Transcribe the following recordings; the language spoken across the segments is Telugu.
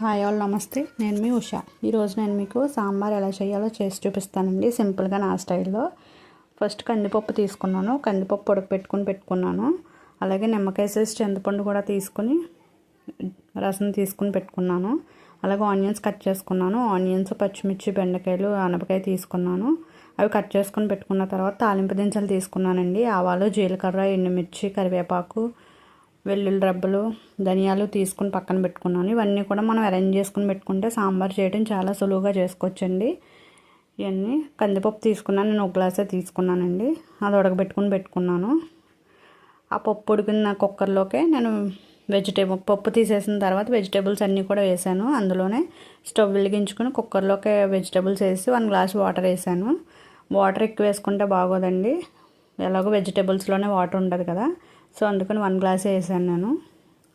హాయ్ ఆల్ నమస్తే. నేను మీ ఉషా. ఈరోజు నేను మీకు సాంబార్ ఎలా చేయాలో చేసి చూపిస్తానండి సింపుల్గా నా స్టైల్లో. ఫస్ట్ కందిపప్పు తీసుకున్నాను కందిపప్పు ఉడకపెట్టుకుని పెట్టుకున్నాను. అలాగే నిమ్మకాయ సైజ్ చింతపండు కూడా తీసుకుని రసం తీసుకుని పెట్టుకున్నాను. అలాగే ఆనియన్స్ కట్ చేసుకున్నాను. ఆనియన్స్ పచ్చిమిర్చి బెండకాయలు అనపకాయ తీసుకున్నాను. అవి కట్ చేసుకుని పెట్టుకున్న తర్వాత తాలింపు దినుసులు తీసుకున్నానండి. ఆవాలు జీలకర్ర ఎండుమిర్చి కరివేపాకు వెల్లుల్లి రబ్బలు ధనియాలు తీసుకుని పక్కన పెట్టుకున్నాను. ఇవన్నీ కూడా మనం అరేంజ్ చేసుకుని పెట్టుకుంటే సాంబార్ చేయడం చాలా సులువుగా చేసుకోవచ్చండి. ఇవన్నీ కందిపప్పు తీసుకున్నాను నేను ఒక గ్లాసే తీసుకున్నానండి. అది ఉడకబెట్టుకుని పెట్టుకున్నాను. ఆ పప్పు ఉడికిన కుక్కర్లోకే నేను వెజిటేబుల్ పప్పు తీసేసిన తర్వాత వెజిటేబుల్స్ అన్నీ కూడా వేసాను. అందులోనే స్టవ్ వెలిగించుకుని కుక్కర్లోకి వెజిటేబుల్స్ వేసి వన్ గ్లాస్ వాటర్ వేసాను. వాటర్ ఎక్కువ వేసుకుంటే బాగోదండి. ఎలాగో వెజిటేబుల్స్లోనే వాటర్ ఉంటుంది కదా. సో అందుకని వన్ గ్లాస్ వేసాను నేను.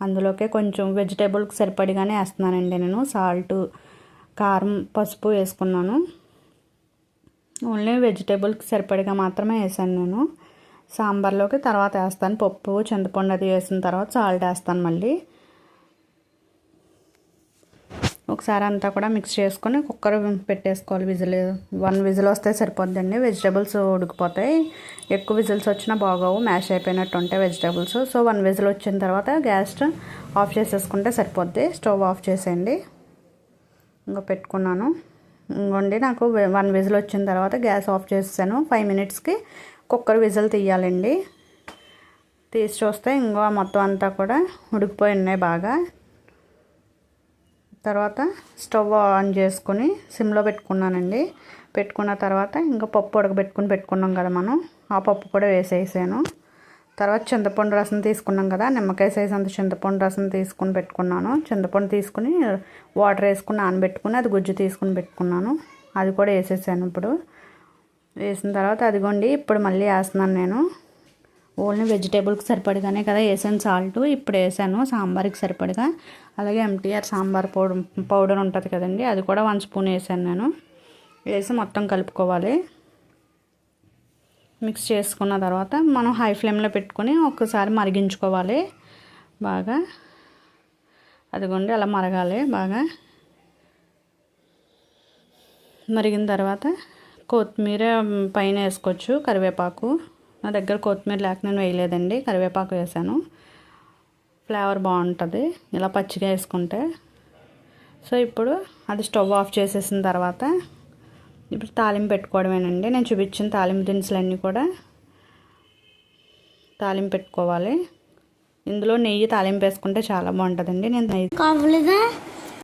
అందులోకే కొంచెం వెజిటేబుల్కి సరిపడిగానే వేస్తున్నానండి నేను. సాల్ట్ కారం పసుపు వేసుకున్నాను. ఓన్లీ వెజిటేబుల్కి సరిపడిగా మాత్రమే వేసాను నేను. సాంబార్లోకి తర్వాత వేస్తాను. పప్పు చింతపండు అది వేసిన తర్వాత సాల్ట్ వేస్తాను మళ్ళీ. ఒకసారి అంతా కూడా మిక్స్ చేసుకొని కుక్కర్ పెట్టేసుకోవాలి విజిల్. వన్ విజిల్ వస్తే సరిపోద్దండి. వెజిటేబుల్స్ ఉడికిపోతాయి. ఎక్కువ విజిల్స్ వచ్చినా బాగోవు. మ్యాష్ అయిపోయినట్టు ఉంటాయి వెజిటేబుల్స్. సో వన్ విజిల్ వచ్చిన తర్వాత గ్యాస్ ఆఫ్ చేసేసుకుంటే సరిపోద్ది. స్టవ్ ఆఫ్ చేసేయండి. ఇంకా పెట్టుకున్నాను. ఇంకోండి నాకు వన్ విజిల్ వచ్చిన తర్వాత గ్యాస్ ఆఫ్ చేసాను ఫైవ్ మినిట్స్కి కుక్కర్ విజిల్ తీయాలండి. తీసి చూస్తే ఇంకో మొత్తం అంతా కూడా ఉడికిపోయి ఉన్నాయి బాగా. తర్వాత స్టవ్ ఆన్ చేసుకొని సిమ్లో పెట్టుకున్నానండి. పెట్టుకున్న తర్వాత ఇంకా పప్పు ఉడకబెట్టుకుని పెట్టుకున్నాం కదా మనం. ఆ పప్పు కూడా వేసేసాను. తర్వాత చింతపండు రసం తీసుకున్నాం కదా నిమ్మకాయ సైజ్ అంత చింతపండు రసం తీసుకుని పెట్టుకున్నాను. చింతపండు తీసుకుని వాటర్ వేసుకుని నానబెట్టుకుని అది గుజ్జు తీసుకుని పెట్టుకున్నాను. అది కూడా వేసేసాను ఇప్పుడు. వేసిన తర్వాత అదిగోండి ఇప్పుడు మళ్ళీ వేస్తున్నాను నేను. ఓన్లీ వెజిటేబుల్కి సరిపడిగానే కదా వేసాను సాల్ట్. ఇప్పుడు వేసాను సాంబార్కి సరిపడిగా. అలాగే ఎంటీఆర్ సాంబార్ పౌడర్ పౌడర్ ఉంటుంది కదండి అది కూడా వన్ స్పూన్ వేసాను నేను. వేసి మొత్తం కలుపుకోవాలి. మిక్స్ చేసుకున్న తర్వాత మనం హై ఫ్లేమ్లో పెట్టుకొని ఒక్కసారి మరిగించుకోవాలి బాగా. అదిగోండి అలా మరగాలి బాగా. మరిగిన తర్వాత కొత్తిమీర పైన వేసుకోవచ్చు కరివేపాకు. నా దగ్గర కొత్తిమీర లేక నేను వేయలేదండి కరివేపాకు వేసాను. ఫ్లేవర్ బాగుంటుంది ఇలా పచ్చిగా వేసుకుంటే. సో ఇప్పుడు అది స్టవ్ ఆఫ్ చేసేసిన తర్వాత ఇప్పుడు తాలింపు పెట్టుకోవడమేనండి. నేను చూపించిన తాలింపు దినుసులన్నీ కూడా తాలింపు పెట్టుకోవాలి. ఇందులో నెయ్యి తాలింపు వేసుకుంటే చాలా బాగుంటుందండి. నేను నెయ్యి కావలేదా